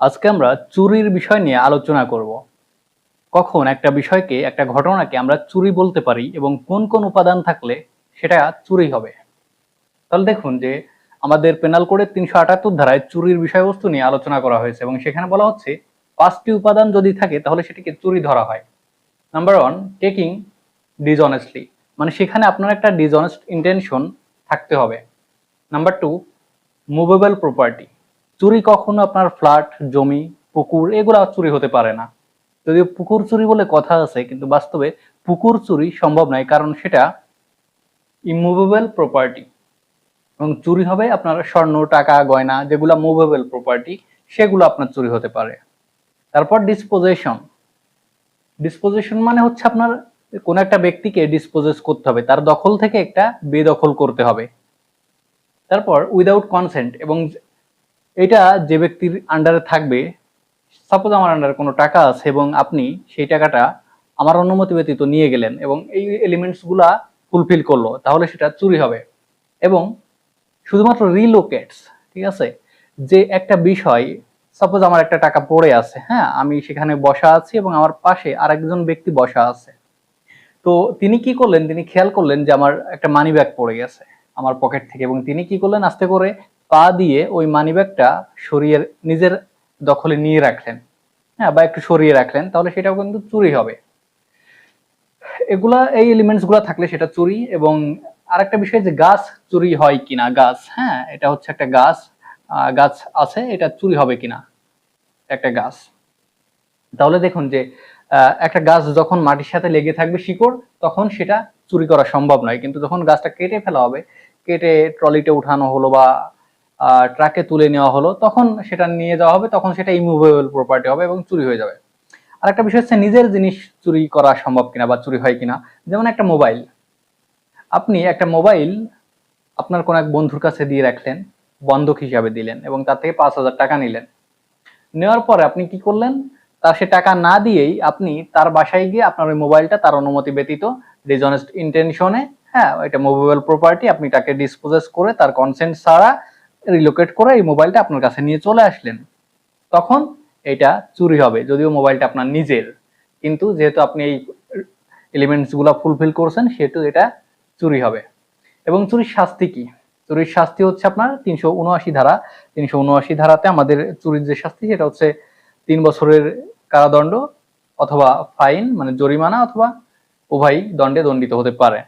আজকে আমরা চুরির বিষয় নিয়ে আলোচনা করব। কখন একটা বিষয়কে, একটা ঘটনাকে আমরা চুরি বলতে পারি এবং কোন কোন উপাদান থাকলে সেটা চুরি হবে। তাহলে দেখুন যে আমাদের পেনাল কোডের তিনশো আটাত্তর ধারায় চুরির বিষয়বস্তু নিয়ে আলোচনা করা হয়েছে এবং সেখানে বলা হচ্ছে, পাঁচটি উপাদান যদি থাকে তাহলে সেটিকে চুরি ধরা হয়। নাম্বার ওয়ান টেকিং ডিজনেস্টলি মানে সেখানে আপনার একটা ডিজনেস্ট ইন্টেনশন থাকতে হবে। নাম্বার টু মুভেবল প্রপার্টি চুরি কখনো আপনার ফ্ল্যাট, জমি, পুকুর, এগুলা চুরি হতে পারে না। যদিও পুকুর চুরি বলে কথা আছে, কিন্তু বাস্তবে পুকুর চুরি সম্ভব নয়, কারণ সেটা ইমুভেবল প্রপার্টি এবং চুরি হবে আপনার স্বর্ণ, টাকা, গয়না, যেগুলো মুভেবল প্রপার্টি সেগুলো আপনার চুরি হতে পারে। তারপর ডিসপোজেশন ডিসপোজেশন মানে হচ্ছে আপনার কোন একটা ব্যক্তিকে ডিসপোজেস করতে হবে, তার দখল থেকে একটা বেদখল করতে হবে। তারপর উইদাউট কনসেন্ট এবং এটা যে ব্যক্তির আন্ডারে থাকবে সাপোজ আমার আন্ডারে কোনো টাকা আছে এবং আপনি সেই টাকাটা আমার অনুমতি ব্যতীত নিয়ে গেলেন এবং এই এলিমেন্টসগুলা ফুলফিল করল, তাহলে সেটা চুরি হবে। এবং শুধুমাত্র রিলোকেটস ঠিক আছে? যে একটা বিষয় সাপোজ আমার একটা টাকা পড়ে আছে হ্যাঁ আমি সেখানে বসা আছি এবং আমার পাশে আরেকজন ব্যক্তি বসা আছে। তো তিনি কি করলেন? তিনি খেয়াল করলেন যে আমার একটা মানি ব্যাগ পড়ে গেছে আমার পকেট থেকে এবং তিনি কি করলেন? আস্তে করে পা দিয়ে ওই মানি ব্যাগটা সরিয়ে নিজের দখলে নিয়ে রাখলেন। হ্যাঁ বা একটু সরিয়ে রাখলেন, তাহলে সেটাও কিন্তু চুরি হবে। এগুলা, এই এলিমেন্টসগুলা থাকলে সেটা চুরি এবং আরেকটা বিষয় যে গাছ চুরি হয় কিনা, গাছ হ্যাঁ এটা হচ্ছে একটা গাছ গাছ আছে, এটা চুরি হবে কিনা, একটা গাছ। তাহলে দেখুন যে একটা গাছ যখন মাটির সাথে লেগে থাকবে শিকড়, তখন সেটা চুরি করা সম্ভব নয়। কিন্তু যখন গাছটা কেটে ফেলা হবে, কেটে ট্রলিতে উঠানো হলো বা ট্রাকে তুলে নেওয়া হলো, তখন সেটা নিয়ে যাওয়া হবে, তখন সেটা ইমুভেবল প্রপার্টি হবে এবং চুরি হয়ে যাবে। আরেকটা বিষয় হচ্ছে নিজের জিনিস চুরি করা সম্ভব কিনা বা চুরি হয় কিনা। যেমন একটা মোবাইল আপনি একটা মোবাইল আপনার কোনো এক বন্ধুর কাছে দিয়ে রাখলেন, বন্ধক হিসাবে দিলেন এবং তার থেকে পাঁচ হাজার টাকা নিলেন। নেওয়ার পরে আপনি কি করলেন? তার সে টাকা না দিয়েই আপনি তার বাসায় গিয়ে আপনার ওই মোবাইলটা তার অনুমতি ব্যতীত ডিসঅনেস্ট ইন্টেনশনে হ্যাঁ এটা মুভেবল প্রপার্টি আপনি তাকে ডিসপোজেস করে তার কনসেন্ট ছাড়া রিলোকেট করে এই মোবাইলটা আপনার কাছে নিয়ে চলে আসলেন। তখন এটা চুরি হবে, যদিও মোবাইলটা আপনার নিজের। কিন্তু যেহেতু আপনি এই এলিমেন্টসগুলা ফুলফিল করছেন, সেহেতু এটা চুরি হবে। এবং চুরির শাস্তি কি? চুরির শাস্তি হচ্ছে আপনার তিনশো উনআশি ধারা। তিনশো উনআশি ধারাতে আমাদের চুরির যে শাস্তি, সেটা হচ্ছে তিন বছরের কারাদণ্ড অথবা ফাইন মানে জরিমানা অথবা উভয় দণ্ডে দণ্ডিত হতে পারে।